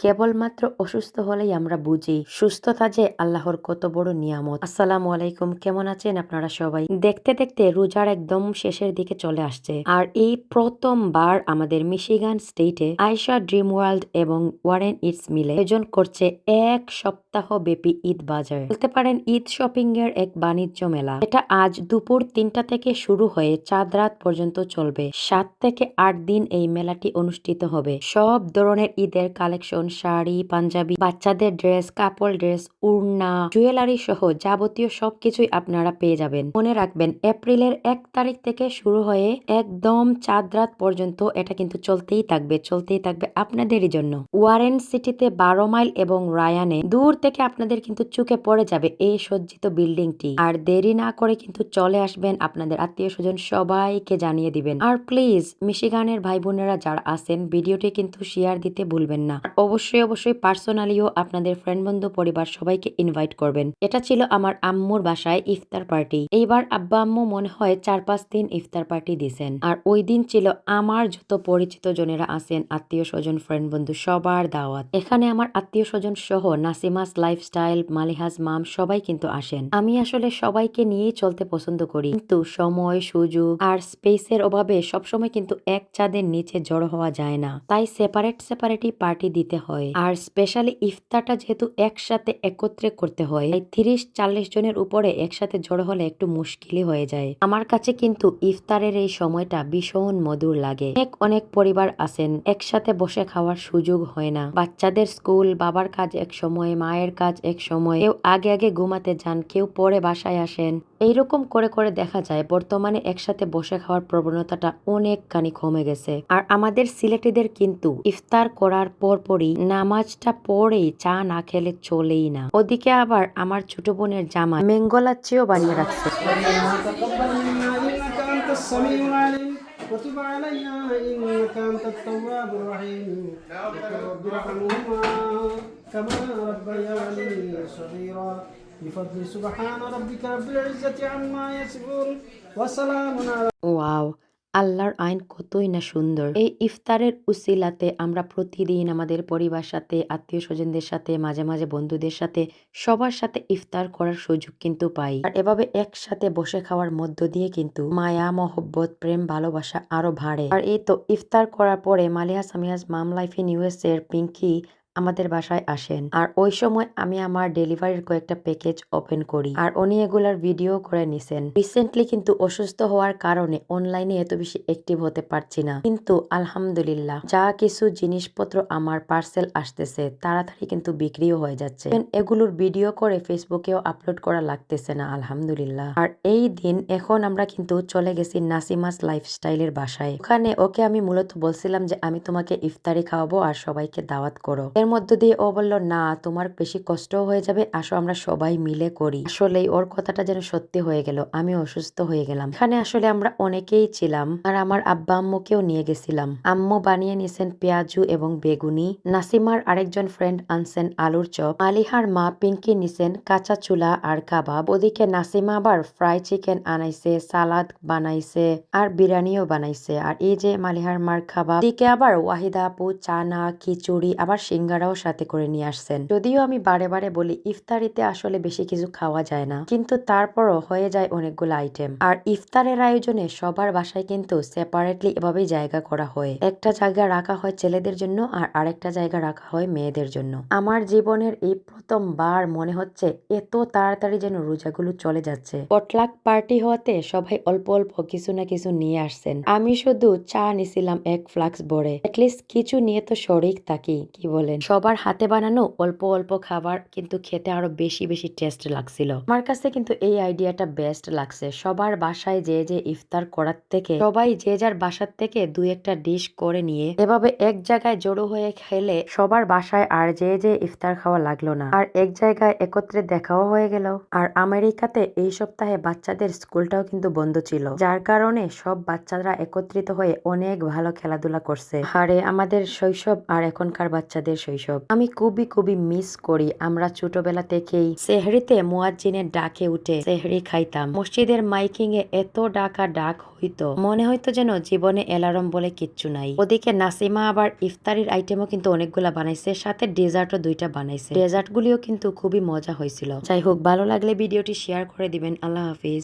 কেবলমাত্র অসুস্থ হলেই আমরা বুঝি সুস্থতা যে আল্লাহর কত বড় নিয়ামত। আসসালামু আলাইকুম, কেমন আছেন আপনারা সবাই? দেখতে দেখতে রোজার একদম শেষের দিকে চলে আসছে। আর এই প্রথমবার আমাদের মিশিগান স্টেটে আয়শা ড্রিম ওয়ার্ল্ড এবং ওয়ারেন ইটস মিলে আয়োজন করছে এক সপ্তাহ ব্যাপী ঈদ বাজার। বলতে পারেন ঈদ শপিং এর এক বাণিজ্য মেলা। এটা আজ দুপুর তিনটা থেকে শুরু হয়ে চাঁদ রাত পর্যন্ত চলবে। সাত থেকে আট দিন এই মেলাটি অনুষ্ঠিত হবে। সব ধরনের ঈদের কালেকশন শাড়ি, পাঞ্জাবি, বাচ্চাদের ড্রেস, কাপড় ড্রেস, উড়না, জুয়েলারি সহ যাবতীয় সবকিছুই আপনারা পেয়ে যাবেন। মনে রাখবেন, এপ্রিলের এক তারিখ থেকে শুরু হয়ে একদম চাঁদ রাত পর্যন্ত এটা কিন্তু চলতেই থাকবে চলতেই থাকবে আপনাদেরই জন্য। ওয়ারেন সিটিতে বারো মাইল এবং রায়ানে দূর থেকে আপনাদের কিন্তু চুকে পড়ে যাবে এই সজ্জিত বিল্ডিংটি। আর দেরি না করে কিন্তু চলে আসবেন আপনাদের আত্মীয় স্বজন সবাইকে জানিয়ে দিবেন। আর প্লিজ, মিশিগানের ভাই বোনেরা যারা আছেন, ভিডিওটি কিন্তু শেয়ার দিতে ভুলবেন না। আর অবশ্যই অবশ্যই পার্সোনালিও আপনাদের ফ্রেন্ড বন্ধু, পরিবার সবাইকে ইনভাইট করবেন। এটা ছিল আমার আম্মুর বাসায় ইফতার পার্টি এইবার আব্বা আম্মু মনে হয় চার পাঁচ দিন ইফতার পার্টি দিছেন। আর ওই দিন ছিল আমার যত পরিচিত জনেরা আছেন, আত্মীয় স্বজন ফ্রেন্ড বন্ধু, সবার দাওয়াত। এখানে আমার আত্মীয় স্বজন সহ নাসিমাস লাইফস্টাইল মালিহাজ মাম সবাই কিন্তু আসেন। আমি আসলে সবাইকে নিয়েই চলতে পছন্দ করি। কিন্তু সময়, সুযোগ আর স্পেসের অভাবে সবসময় কিন্তু এক চাঁদের নিচে জড়ো হওয়া যায় না। তাই সেপারেট সেপারেটই পার্টি দিতে হয়। আর স্পেশালি ইফতারটা যেহেতু একসাথে একত্রে করতে হয়, তাই তিরিশ চল্লিশ জনের উপরে একসাথে জড়ো হলে একটু মুশকিলই হয়ে যায়। আমার কাছে কিন্তু ইফতারের এই সময়টা ভীষণ মধুর লাগে। অনেক অনেক পরিবার আছেন, একসাথে বসে খাওয়ার সুযোগ হয় না। বাচ্চাদের স্কুল, বাবার কাজ এক সময়, মায়ের কাজ এক সময়। কেউ আগে আগে ঘুমাতে যান, কেউ পরে বাসায় আসেন। এইরকম করে করে দেখা যায় বর্তমানে একসাথে বসে খাওয়ার প্রবণতাটা অনেকখানি কমে গেছে আর আমাদের সিলেটিদের কিন্তু ইফতার করার পরপরই নামাজটা পড়েই চা না খেলে চলেই না ওদিকে আবার আমার ছোট বোনের জামা মেঙ্গলাচ্ছিও বানিয়ে রাখছে تقبل منا إنك أنت السميع العليم وتب علينا إنك أنت التواب الرحيم رب ارحمهما كما ربياني صغيرا بفضل سبحان ربك رب العزة عما يصفون وسلام على ওয়াও আল্লাহর আইন কতই না সুন্দর এই ইফতারের উসিলাতে আমরা প্রতিদিন আমাদের পরিবার সাথে আত্মীয় স্বজনদের সাথে মাঝে মাঝে বন্ধুদের সাথে সবার সাথে ইফতার করার সুযোগ কিন্তু পাই আর এভাবে একসাথে বসে খাওয়ার মধ্য দিয়ে কিন্তু মায়া মহব্বত প্রেম ভালোবাসা আরো বাড়ে আর এই তো ইফতার করার পরে Malia Samia's mom life in US এর পিঙ্কি আমাদের বাসায় আসেন। আর ওই সময় আমি আমার ডেলিভারির কয়েকটা প্যাকেজ ওপেন করি। আর উনি এগুলার ভিডিও করে নিছেন। রিসেন্টলি কিন্তু অসুস্থ হওয়ার কারণে অনলাইনে এত বেশি অ্যাক্টিভ হতে পারছি না। কিন্তু আলহামদুলিল্লাহ, যা কিছু জিনিসপত্র আমার পার্সেল আসতেছে, তাড়াতাড়ি কিন্তু বিক্রিও হয়ে যাচ্ছে। এগুলোর ভিডিও করে ফেসবুকেও আপলোড করা লাগতেছে না, আলহামদুলিল্লাহ। আর এই দিন এখন আমরা কিন্তু চলে গেছি নাসিমাস লাইফস্টাইলের বাসায়। ওখানে ওকে আমি মূলত বলছিলাম যে, আমি তোমাকে ইফতারি খাওয়াবো আর সবাইকে দাওয়াত করো। এর মধ্য দিয়ে ও বলল, না, তোমার বেশি কষ্ট হয়ে যাবে, আসো আমরা সবাই মিলে করি। আসলেই ওর কথাটা যেন সত্যি হয়ে গেল, আমি অসুস্থ হয়ে গেলাম। এখানে আসলে আমরা অনেকেই ছিলাম, আর আমার আব্বা আম্মুকেও নিয়ে গেছিলাম। আম্মু বানিয়ে নিয়েছেন পেঁয়াজু এবং বেগুনি, নাসিমার আরেকজন ফ্রেন্ড আনছেন আলুর চপ আলিহার মা পিঙ্কি নিছেন কাঁচা চুলা আর কাবাব, ওদিকে নাসিমা আবার ফ্রাই চিকেন আনাইছে, সালাদ বানাইছে আর বিরিয়ানিও বানাইছে। আর এই যে মালিহার মার খাবার দিকে আবার ওয়াহিদা আপু, চানা, খিচুড়ি, আবার সিঙ্গারাও সাথে করে নিয়ে আসছেন। যদিও আমি বারে বারে বলি, ইফতারিতে আসলে বেশি কিছু খাওয়া যায় না। কিন্তু তারপরও হয়ে যায় অনেকগুলো আইটেম আর ইফতারের আয়োজনে সবার বাসায় কিন্তু সেপারেটলি এভাবেই জায়গা করা হয়। একটা জায়গা রাখা হয় ছেলেদের জন্য আর আরেকটা জায়গা রাখা হয় মেয়েদের জন্য। আমার জীবনের এই প্রথমবার মনে হচ্ছে এত তাড়াতাড়ি যেন রোজাগুলো চলে যাচ্ছে। পটলাক পার্টি হওয়াতে সবাই অল্প অল্প কিছু না কিছু নিয়ে আসছেন। আমি শুধু চা নিছিলাম এক ফ্লাক্স ভরে। অ্যাটলিস্ট কিছু নিয়ে তো শরিক থাকি, কি বলেন? সবার হাতে বানানো অল্প অল্প খাবার কিন্তু খেতে আরও বেশি বেশি টেস্ট লাগছিল। আমার কাছে কিন্তু এই আইডিয়াটা বেস্ট লাগছে। সবার বাসায় যে যে ইফতার করার থেকে, সবাই যে যার বাসার থেকে দু একটা ডিশ করে নিয়ে, এভাবে এক জায়গায় জড়ো হয়ে খেলে সবার বাসায় আর যে যে ইফতার খাওয়া লাগল না। আর এক জায়গায় একত্রে দেখাও হয়ে গেল। আর আমেরিকাতে এই সপ্তাহে বাচ্চাদের স্কুলটাও কিন্তু বন্ধ ছিল। যার কারণে সব বাচ্চারা একত্রিত হয়ে অনেক ভালো খেলাধুলা করছে। আরে আমাদের শৈশব আর এখনকার বাচ্চাদের শৈশব। এইসব। আমি খুবই খুবই মিস করি। আমরা ছোটবেলা থেকেই সেহরিতে মুয়াজ্জিনের ডাকে উঠে সেহরি খাইতাম। মসজিদের মাইকিং এ এত ডাকা ডাক হইতো, মনে হইতো যেন জীবনে এলার্ম বলে কিচ্ছু নাই। ওদিকে নাসিমা আবার ইফতারির আইটেমও কিন্তু অনেকগুলা বানাইছে, সাথে ডেজার্টও দুইটা বানাইছে। ডেজার্ট গুলিও কিন্তু খুবই মজা হয়েছিল যাই হোক, ভালো লাগলে ভিডিওটি শেয়ার করে দিবেন। আল্লাহ হাফিজ।